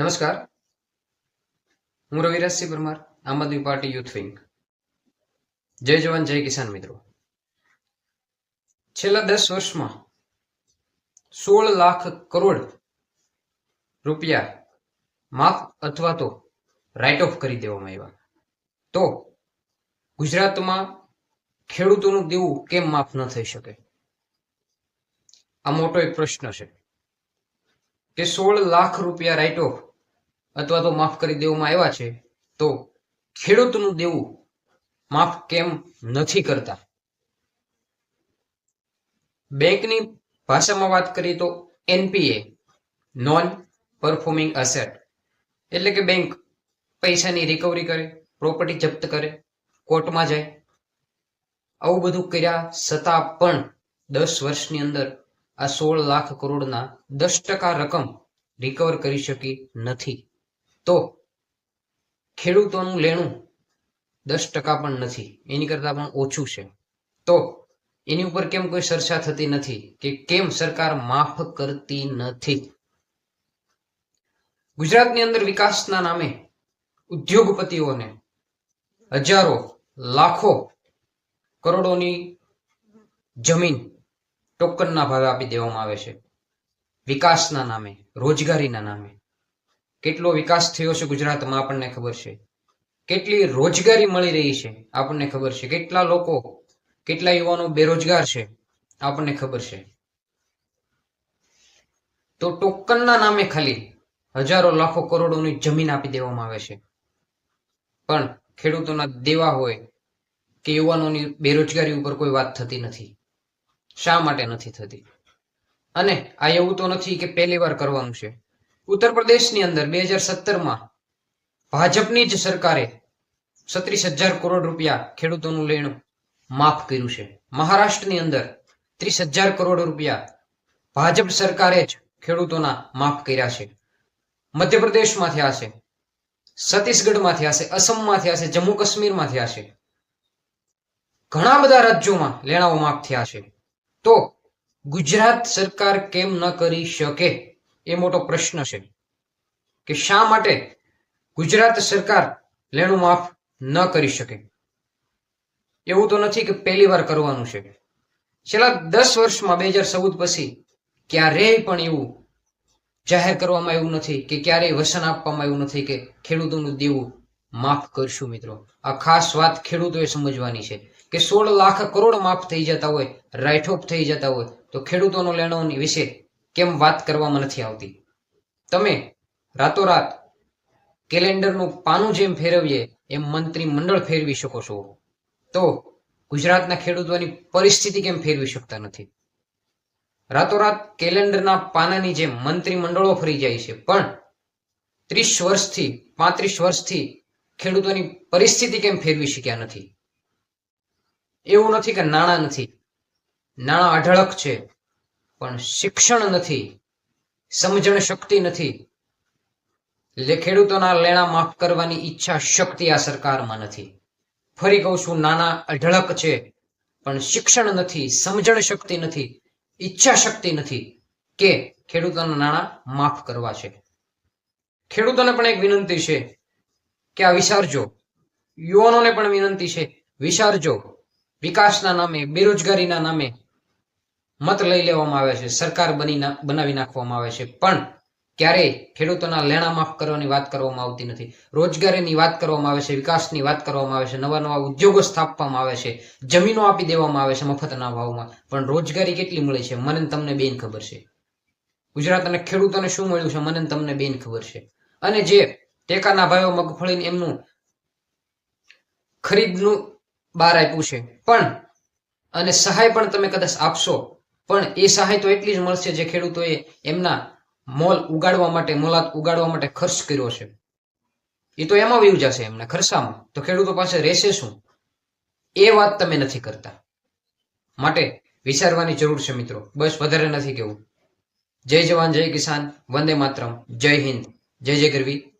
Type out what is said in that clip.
નમસ્કાર. હું રવિરાજસિંહ પરમાર, આમ આદમી પાર્ટી યુથ વિંગ. જય જવાન, જય કિસાન મિત્રો. છેલ્લા દસ વર્ષમાં સોળ લાખ કરોડ રૂપિયા માફ અથવા તો રાઇટ ઓફ કરી દેવામાં આવ્યા. તો ગુજરાતમાં ખેડૂતોનું દેવું કેમ માફ ન થઈ શકે? આ મોટો એક પ્રશ્ન છે કે સોળ લાખ રૂપિયા રાઇટ ઓફ અથવા તો માફ કરી દેવામાં આવ્યા છે, તો ખેડૂતનું દેવું માફ કેમ નથી કરતા? બેંકની ભાષામાં વાત કરીએ તો એનપીએ, નોન પરફોર્મિંગ અસેટ એટલે કે બેંક પૈસાની રિકવરી કરે પ્રોપર્ટી જપ્ત કરે, કોર્ટમાં જાય. આવું બધું કર્યા છતાં પણ દસ વર્ષની અંદર આ સોળ લાખ કરોડના દસ ટકા રકમ રિકવર કરી શકી નથી. તો ખેડૂતોનું લેણું દસ ટકા પણ નથી. એની કરતા પણ ઓછું છે. તો એની ઉપર કેમ કોઈ ચર્ચા થતી નથી કે કેમ સરકાર માફ કરતી નથી? ગુજરાતની અંદર વિકાસના નામે ઉદ્યોગપતિઓને હજારો, લાખો, કરોડોની જમીન ટોકનના ભાવે આપી દેવામાં આવે છે. વિકાસના નામે, રોજગારીના નામે. કેટલો વિકાસ થયો છે ગુજરાતમાં આપણને ખબર છે? કેટલી રોજગારી મળી રહી છે આપણને ખબર છે? કેટલા લોકો, કેટલા યુવાનો બેરોજગાર છે આપણને ખબર છે? તો ટોકનના નામે ખાલી હજારો, લાખો, કરોડોની જમીન આપી દેવામાં આવે છે. પણ ખેડૂતોના દેવા હોય કે યુવાનોની બેરોજગારી ઉપર કોઈ વાત થતી નથી. શા માટે નથી થતી? અને આ એવું તો નથી કે પહેલી વાર કરવાનું છે. ઉત્તર પ્રદેશની અંદર બે હજાર સત્તરમાં ભાજપની જ સરકારે છત્રીસ હજાર કરોડ રૂપિયા ખેડૂતોનું લેણું માફ કર્યું છે. મહારાષ્ટ્રની અંદર ત્રીસ હજાર કરોડ રૂપિયા ભાજપ સરકારે જ ખેડૂતોના માફ કર્યા છે. મધ્યપ્રદેશમાંથી થયા છે છત્તીસગઢમાં અસમમાંથી અસમમાં જમ્મુ કાશ્મીરમાંથી થયા ઘણા બધા રાજ્યોમાં લેણાઓ માફ થયા છે. તો ગુજરાત સરકાર કેમ ન કરી શકે? એ મોટો પ્રશ્ન છે કે શા માટે ગુજરાત સરકાર લેણું માફ ન કરી શકે? એવું તો નથી કે પહેલી વાર કરવાનું છે. છેલ્લા દસ વર્ષમાં બે હજાર ચૌદ પછી ક્યારેય પણ એવું જાહેર કરવામાં આવ્યું નથી કે ક્યારેય વસન આપવામાં આવ્યું નથી કે ખેડૂતોનું દેવું માફ કરશું મિત્રો. આ ખાસ વાત ખેડૂતોએ સમજવાની છે કે સોળ લાખ કરોડ માફ થઈ જતા હોય રાઇટ ઓફ થઈ જતા હોય, તો ખેડૂતોનો લેણો વિશે કેમ વાત કરવામાં નથી આવતી? તમે રાતોરાત કેલેન્ડરનું પાનું જેમ ફેરવીએ, એમ મંત્રી મંડળ ફેરવી શકો છો. તો ગુજરાતના ખેડૂતોની પરિસ્થિતિ કેમ ફેરવી શકતા નથી? રાતોરાત કેલેન્ડરના પાનાની જેમ મંત્રી મંડળો ફરી જાય છે, પણ ત્રીસ વર્ષથી, પાંત્રીસ વર્ષથી ખેડૂતોની પરિસ્થિતિ કેમ ફેરવી શક્યા નથી? એવું નથી કે નાણાં નથી. નાણાં અઢળક છે. પણ શિક્ષણ નથી, સમજણ શક્તિ નથી. એટલે ખેડૂતોના લેણા માફ કરવાની ઈચ્છા શક્તિ આ સરકારમાં નથી. ફરી કહું છું, નાના અઢળક છે, પણ શિક્ષણ નથી, સમજણ શક્તિ નથી, ઈચ્છા શક્તિ નથી કે ખેડૂતોના નાણાં માફ કરવા છે. ખેડૂતોને પણ એક વિનંતી છે કે આ વિચારજો. યુવાનોને પણ વિનંતી છે, વિચારજો. વિકાસના નામે, બેરોજગારીના નામે મત લઈ લેવામાં આવે છે, સરકાર બની બનાવી નાખવામાં આવે છે. પણ ક્યારેય ખેડૂતોના લેણા માફ કરવાની વાત કરવામાં આવતી નથી. રોજગારીની વાત કરવામાં આવે છે, વિકાસની વાત કરવામાં આવે છે, નવા નવા ઉદ્યોગો સ્થાપવામાં આવે છે, જમીનો આપી દેવામાં આવે છે મફતના ભાવમાં. પણ રોજગારી કેટલી મળે છે, મને તમને બેન ખબર છે. ગુજરાત અને ખેડૂતોને શું મળ્યું છે, મને તમને બેન ખબર છે. અને જે ટેકાના ભાવે મગફળીને એમનું ખરીદનું બહાર આપ્યું છે. પણ, અને સહાય પણ તમે કદાચ આપશો પણ એ સહાય તો એટલી જ મળશે જે ખેડૂતોએ એમના મોલ ઉગાડવા માટે, મોલાત ઉગાડવા માટે ખર્ચ કર્યો છે. એ તો એમાં વ્યૂ જશે એમના, ખર્ચામાં. તો ખેડૂતો પાસે રહેશે શું? એ વાત તમે નથી કરતા. માટે વિચારવાની જરૂર છે મિત્રો. બસ વધારે નથી કેવું. જય જવાન, જય કિસાન. વંદે માતરમ. જય હિન્દ. જય જય ગરવી